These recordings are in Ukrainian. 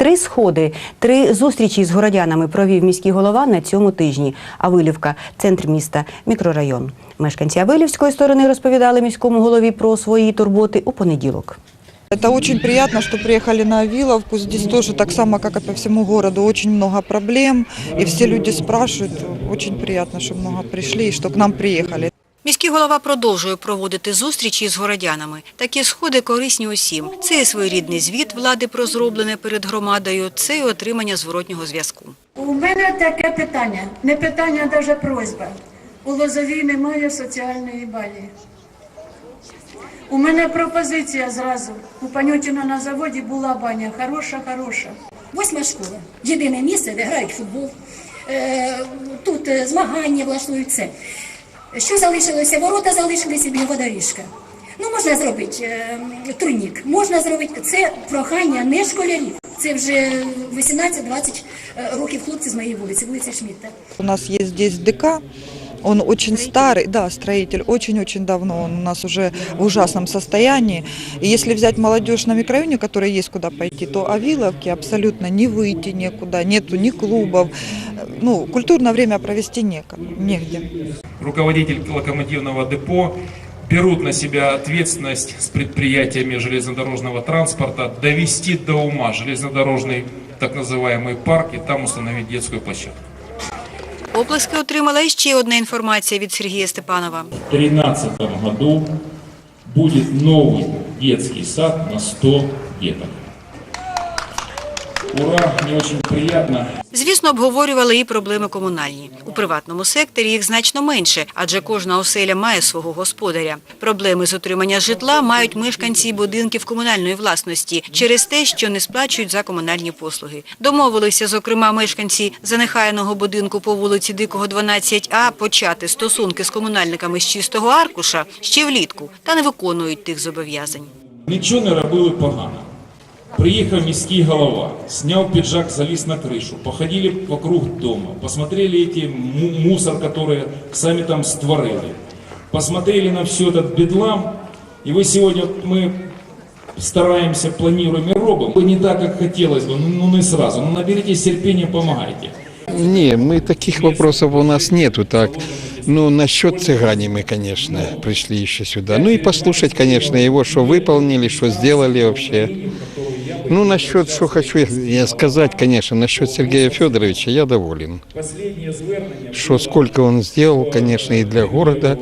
Три сходи, три зустрічі з городянами провів міський голова на цьому тижні. Авилівка, центр міста, мікрорайон. Мешканці Авилівської сторони розповідали міському голові про свої турботи у понеділок. Это очень приятно, что приехали на Авиловку. Здесь тоже так само, как и по всему городу, очень много проблем. И все люди спрашивают. Очень приятно, что много пришли и что к нам приехали. Міський голова продовжує проводити зустрічі з городянами. Такі сходи корисні усім. Це і своєрідний звіт влади про зроблене перед громадою, це і отримання зворотнього зв'язку. У мене таке питання, не питання, а навіть просьба. У Лозовій немає соціальної балі. У мене пропозиція зразу. У Панютіна на заводі була баня. Хороша, хороша. Восьма школа. Єдине місце, де грають футбол. Е, Тут е, змагання влаштують все. Що залишилося? Ворота залишилися біля водоріжка. Ну, можна зробити е, турнік, можна зробити. Це прохання не школярів. Це вже 18-20 років хлопці з моєї вулиці, вулиці Шмідта. У нас есть здесь ДК. Он очень старый, да, строитель, очень-очень давно. Он у нас уже в ужасном состоянии. И если взять молодежь на микрорайоне, которой есть куда пойти, то Авиловки абсолютно не выйти некуда, нету ни клубов. Ну, культурное время провести некогда, негде руководитель локомотивного депо берут на себя ответственность с предприятиями железнодорожного транспорта довести до ума железнодорожный так называемый парк и там установить детскую площадку. Оплески отримала іще одна інформація від Сергія Степанова. В 2013 году будет новый детский сад на 100 деток. Ура, мне очень приятно. Звісно, обговорювали і проблеми комунальні. У приватному секторі їх значно менше, адже кожна оселя має свого господаря. Проблеми з отримання житла мають мешканці будинків комунальної власності через те, що не сплачують за комунальні послуги. Домовилися, зокрема, мешканці занехаяного будинку по вулиці Дикого 12А почати стосунки з комунальниками з чистого аркуша ще влітку та не виконують тих зобов'язань. Нічого не робили погано. Приїхав міський голова, сняв піджак, заліз на кришу, походили вокруг дома, посмотрели эти му- мусор, который сами там створили, посмотрели на все этот бедлам, и вы сегодня, вот мы стараемся, планируем и робим. Не так, как хотелось бы, ну, ну не сразу, ну наберитесь терпения, помогайте. Не, мы таких вопросов у нас нету так. Ну, насчет цыгане мы, конечно, пришли еще сюда. Ну и послушать, конечно, его, что выполнили, что сделали вообще. Ну, насчет, что хочу я сказать, конечно, насчет Сергея Федоровича я доволен. Что сколько он сделал, конечно, и для города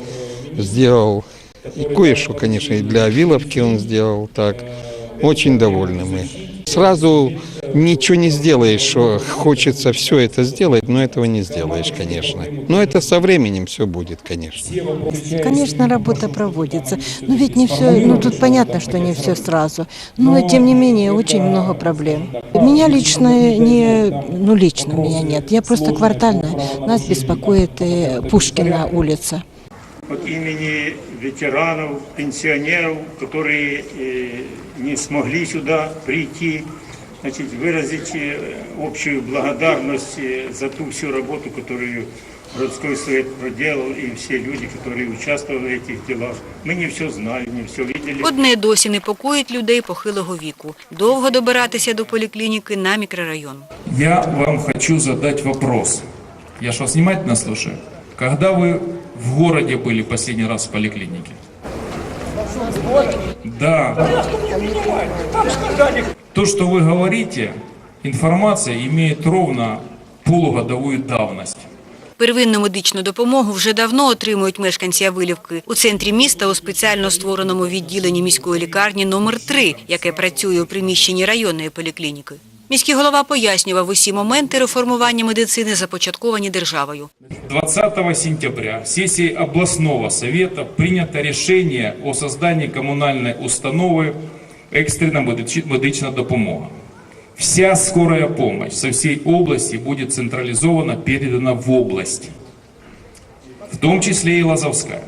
сделал. И кое-что, конечно, и для Виловки он сделал так. Очень довольны мы. Сразу ничего не сделаешь, что хочется все это сделать, но этого не сделаешь, конечно. Но это со временем все будет, конечно. Конечно, работа проводится. Но ведь не все, ну тут понятно, что не все сразу. Но тем не менее очень много проблем. Меня лично не, ну лично меня нет. Я просто квартальная. Нас беспокоит э, Пушкина улица. от имени ветеранов, пенсионеров, которые э, не смогли сюда прийти, значит, выразить э, общую благодарность э, за ту всю работу, которую городской совет проделал, и все люди, которые участвовали в этих делах. Мы не все знали, не все видели. Одне досі непокоїть людей похилого віку. Довго добиратися до поліклініки на мікрорайон. Я вам хочу задать вопрос. Я ж вас внимательно слушаю. Когда вы в городе были последний раз в поликлинике? Да. То, что вы говорите, информация имеет ровно полугодовую давность. Первинну медичну допомогу вже давно отримують мешканці Авилівки. У центрі міста у спеціально створеному відділенні міської лікарні номер 3 яке працює у приміщенні районної поліклініки. Міський голова пояснював усі моменти реформування медицини, започатковані державою. 20 сентября в сессии областного совета принято решение о создании коммунальной установы экстренная медичи- медична допомога. Вся скорая помощь со всей области будет централизованно передана в область, в том числе и Лазовская.